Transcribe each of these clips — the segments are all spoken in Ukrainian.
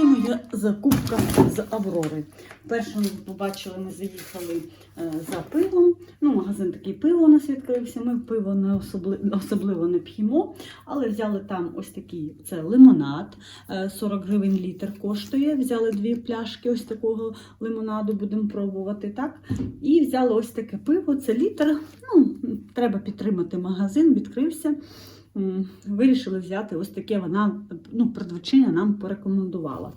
І моя закупка з Аврори. Перше ми побачили, ми заїхали е, за пивом. Ну, магазин такий пиво у нас відкрився. Ми пиво не особливо, особливо не п'ємо, але взяли там ось такий це лимонад. е, 40 гривень літр коштує. Взяли дві пляшки ось такого лимонаду, будемо пробувати. так. І взяли ось таке пиво. Це літр. Ну, треба підтримати магазин, відкрився. Вирішили взяти ось таке вона, ну, продавчиня нам порекомендувала.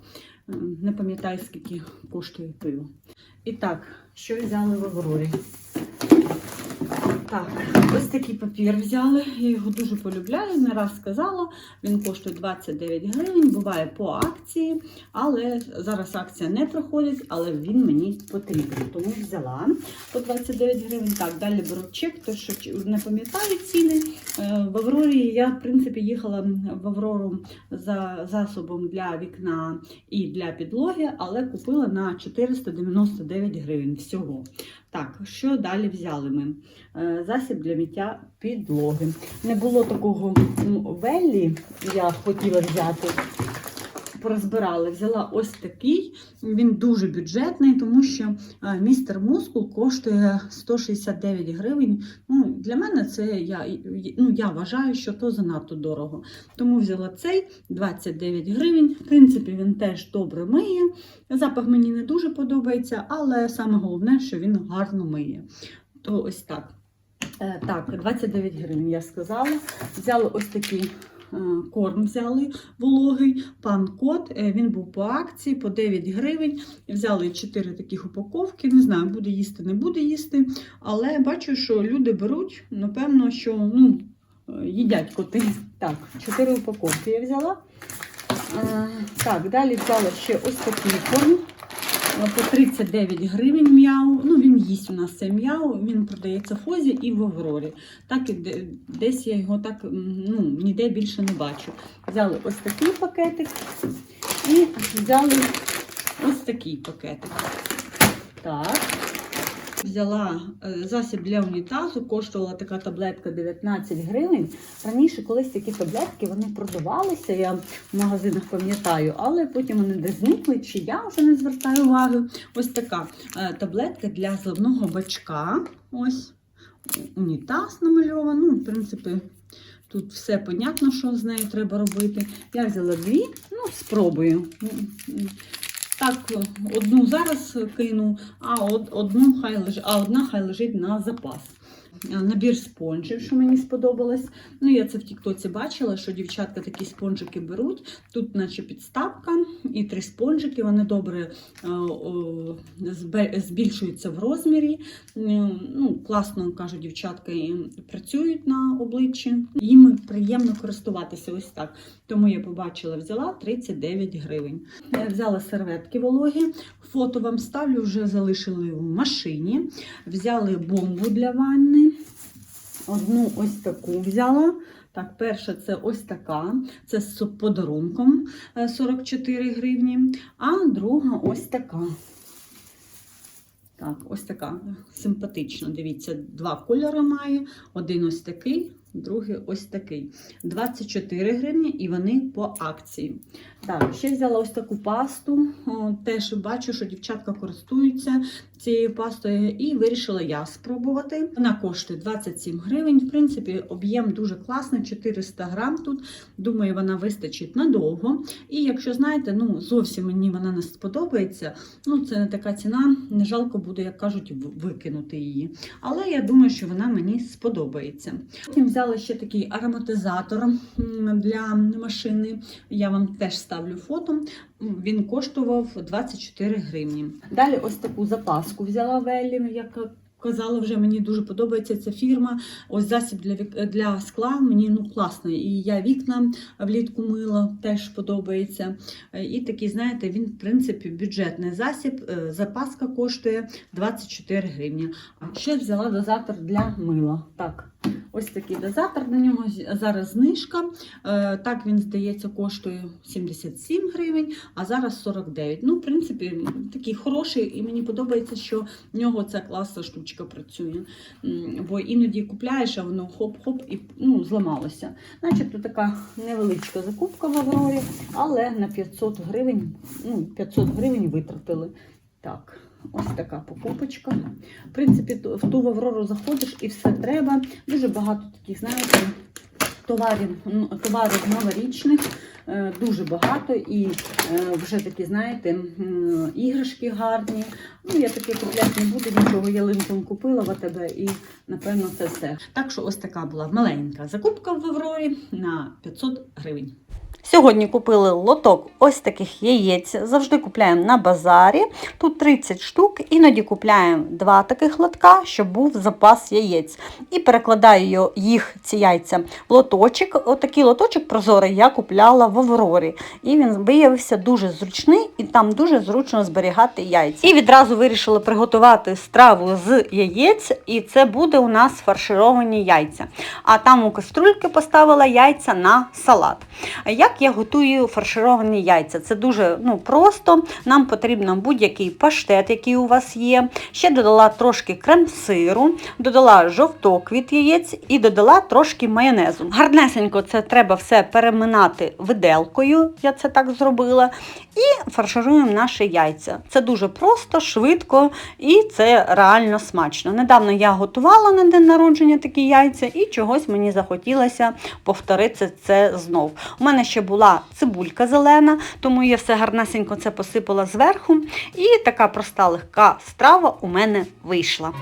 Не пам'ятаю, скільки коштує пиво. І так, що взяли в Аврорі? Так, ось такий папір взяли. Я його дуже полюбляю, не раз сказала. Він коштує 29 гривень, буває по акції, але зараз акція не проходить, але він мені потрібен. Тому взяла по 29 гривень. Так, далі беру чек, то що не пам'ятаю ціни. Е, В Аврорі я, в принципі, їхала в Аврору за засобом для вікна і для підлоги, але купила на 499 гривень всього. Так, що далі взяли ми? Е, Засіб для миття підлоги. Не було такого веллі, я хотіла взяти. Порозбирали, взяла ось такий. Він дуже бюджетний, тому що е, містер Мускул коштує 169 гривень. Ну, для мене це я, ну, я вважаю, що то занадто дорого. Тому взяла цей 29 гривень. В принципі, він теж добре миє. Запах мені не дуже подобається, але саме головне, що він гарно миє. То ось так. Е, Так, 29 гривень я сказала. Взяли ось такий корм, взяли вологий, пан кот. Е, Він був по акції по 9 гривень. Взяли 4 таких упаковки. Не знаю, буде їсти, не буде їсти. Але бачу, що люди беруть, напевно, що ну, е, їдять коти. Так, 4 упаковки я взяла. Е, Так, далі взяла ще ось такий корм. Е, По 39 гривень м'яу. Ну, він їсть у нас це м'яу, він продається в Фозі і в Аврорі. Так, десь я його так ну, ніде більше не бачу. Взяли ось такий пакетик і взяли ось такий пакетик. Так. Взяла е, засіб для унітазу, коштувала така таблетка 19 гривень. Раніше колись такі таблетки вони продавалися, я в магазинах пам'ятаю, але потім вони десь зникли, чи я вже не звертаю уваги. Ось така е, таблетка для зливного бачка. Ось унітаз намальовано. Ну, в принципі, тут все понятно, що з нею треба робити. Я взяла дві, ну, спробую. Так, одну зараз кину, а од- одну хай лежить, а одна хай лежить на запас. Набір спонжів, що мені сподобалось. Ну, я це в Тіктоці бачила, що дівчатка такі спонжики беруть. Тут, наче підставка, і три спонжики, вони добре е, збільшуються в розмірі. Ну, класно, кажуть, дівчатка і працюють на обличчі. Їм приємно користуватися ось так. Тому я побачила, взяла 39 гривень. Я взяла серветки вологі. Фото вам ставлю, вже залишили в машині. Взяли бомбу для ванни. Одну ось таку взяла. Так, перша це ось така. Це з подарунком е, 44 гривні. А друга ось така. Так, ось така симпатична. Дивіться, два кольори має. Один ось такий, другий ось такий. 24 гривні і вони по акції. Так, ще взяла ось таку пасту. Теж бачу, що дівчатка користуються цією пастою, і вирішила я спробувати. Вона коштує 27 гривень. В принципі, об'єм дуже класний, 400 грам тут. Думаю, вона вистачить надовго. І якщо знаєте, ну зовсім мені вона не сподобається. Ну, це не така ціна, не жалко буде, як кажуть, викинути її. Але я думаю, що вона мені сподобається. Потім взяла ще такий ароматизатор для машини. Я вам теж ставлю фото. Він коштував 24 гривні. Далі ось таку запаску взяла Веллі, як казала вже, мені дуже подобається ця фірма. Ось засіб для, для скла мені ну класний. І я вікна влітку мила, теж подобається. І такий, знаєте, він, в принципі, бюджетний засіб. Е, Запаска коштує 24 гривні. А ще взяла дозатор для мила. Так, Ось такий дозатор на нього зараз знижка. Е, Так він, здається, коштує 77 гривень, а зараз 49. Ну, в принципі, такий хороший, і мені подобається, що в нього ця класна штучка працює. Бо іноді купляєш, а воно хоп-хоп і ну, зламалося. Значить, така невеличка закупка в Аврорі, але на 500 гривень, ну, 500 гривень витратили. Так, ось така покупочка. В принципі, в ту в Аврору заходиш і все треба. Дуже багато таких, знаєте, товарів, ну, товарів новорічних, е, дуже багато. І е, вже такі, знаєте, іграшки гарні. Ну, я таке купляти не буду, нічого ялинком купила в АТБ і, напевно, це все. Так що ось така була маленька закупка в Аврорі на 500 гривень. Сьогодні купили лоток ось таких яєць. Завжди купляємо на базарі. Тут 30 штук, іноді купляємо два таких лотка, щоб був запас яєць. І перекладаю їх, ці яйця, в лоточок. Отакий лоточок прозорий я купляла в Аврорі. І він виявився дуже зручний і там дуже зручно зберігати яйця. І відразу вирішили приготувати страву з яєць, і це буде у нас фаршировані яйця. А там у каструльки поставила яйця на салат. Як я готую фаршировані яйця? Це дуже ну, просто. Нам потрібно будь-який паштет, який у вас є. Ще додала трошки крем-сиру, додала жовток від яєць і додала трошки майонезу. Гарнесенько це треба все переминати виделкою, я це так зробила. І фаршируємо наші яйця. Це дуже просто, швидко і це реально смачно. Недавно я готувала на день народження такі яйця, і чогось мені захотілося повторити це знов. У мене ще була цибулька зелена, тому я все гарнесенько це посипала зверху. І така проста легка страва у мене вийшла.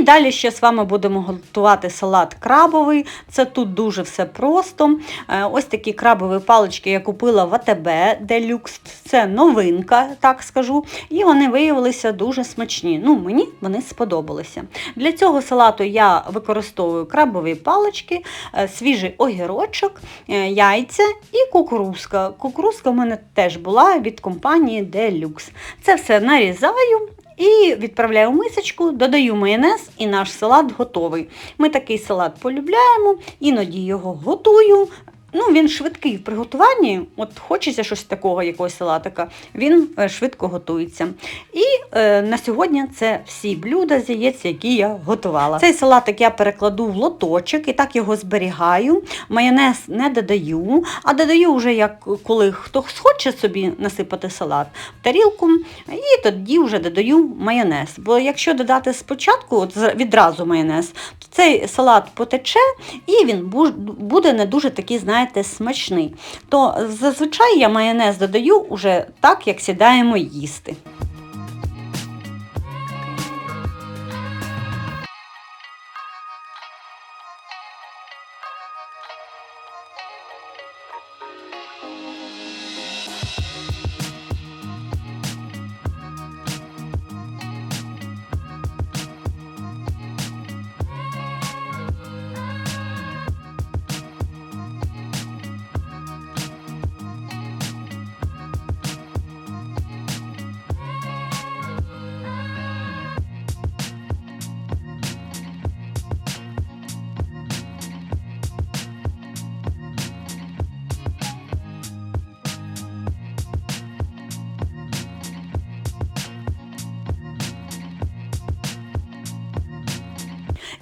І далі ще з вами будемо готувати салат крабовий. Це тут дуже все просто. Е, Ось такі крабові палички я купила в АТБ Deluxe. Це новинка, так скажу. І вони виявилися дуже смачні. Ну, мені вони сподобалися. Для цього салату я використовую крабові палички, е, свіжий огірочок, е, яйця і кукурузка. Кукурузка в мене теж була від компанії Deluxe. Це все нарізаю. І відправляю мисочку, додаю майонез, і наш салат готовий. Ми такий салат полюбляємо, іноді його готую. Ну, він швидкий в приготуванні. От хочеться щось такого, якогось салатика, він е, швидко готується. І е, на сьогодні це всі блюда з яєць, які я готувала. Цей салатик я перекладу в лоточок і так його зберігаю. Майонез не додаю, а додаю вже як коли хто схоче собі насипати салат в тарілку, і тоді вже додаю майонез. Бо якщо додати спочатку, от відразу майонез, то цей салат потече і він буде не дуже такий, знаєте, смачний. То зазвичай я майонез додаю уже так, як сідаємо їсти.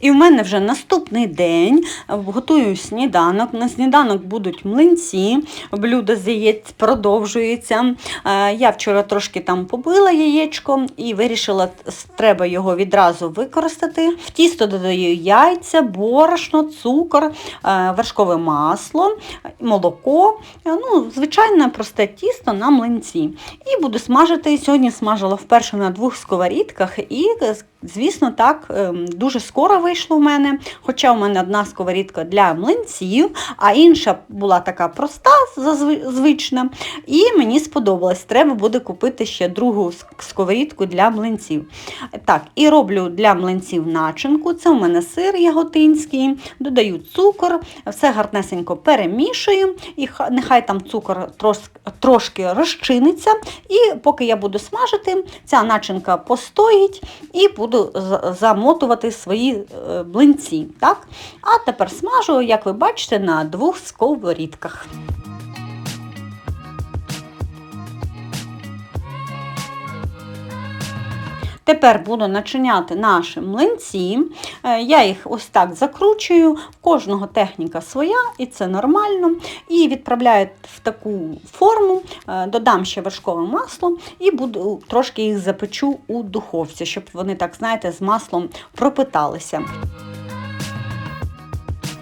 І в мене вже наступний день готую сніданок. На сніданок будуть млинці, блюдо з яєць продовжується. Е, Я вчора трошки там побила яєчко і вирішила, треба його відразу використати. В тісто додаю яйця, борошно, цукор, е, вершкове масло, молоко. Е, Ну, звичайне просте тісто на млинці. І буду смажити. Сьогодні смажила вперше на двох сковорідках і Звісно, так, ем, дуже скоро вийшло в мене, хоча у мене одна сковорідка для млинців, а інша була така проста, звична, і мені сподобалось. Треба буде купити ще другу ск- сковорідку для млинців. Так, і роблю для млинців начинку. Це у мене сир яготинський, додаю цукор, все гарнесенько перемішую, і нехай там цукор трошки розчиниться. І поки я буду смажити, ця начинка постоїть і буду за- замотувати свої блинці. Так? А тепер смажу, як ви бачите, на двох сковорідках. Тепер буду начиняти наші млинці. Е, Я їх ось так закручую, в кожного техніка своя, і це нормально. І відправляю в таку форму, е, додам ще вершкове масло і буду трошки їх запечу у духовці, щоб вони, так знаєте, з маслом пропиталися.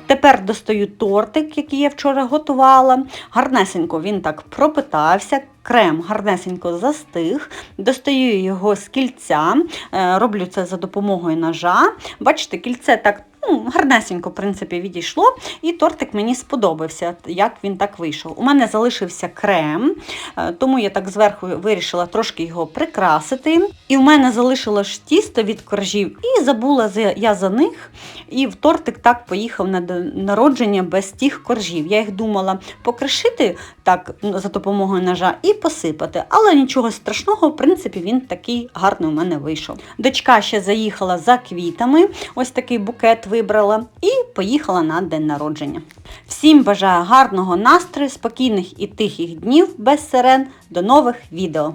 Тепер достаю тортик, який я вчора готувала. Гарнесенько він так пропитався, крем гарнесенько застиг. Достаю його з кільця, е, роблю це за допомогою ножа. Бачите, кільце так ну, гарнесенько, в принципі, відійшло, і тортик мені сподобався, як він так вийшов. У мене залишився крем, е, тому я так зверху вирішила трошки його прикрасити. І в мене залишилось тісто від коржів, і забула я за них. І в тортик так поїхав на народження без тих коржів. Я їх думала покришити так ну, за допомогою ножа і посипати. Але нічого страшного, в принципі, він такий гарний у мене вийшов. Дочка ще заїхала за квітами, ось такий букет вибрала, і поїхала на день народження. Всім бажаю гарного настрою, спокійних і тихих днів без сирен. До нових відео!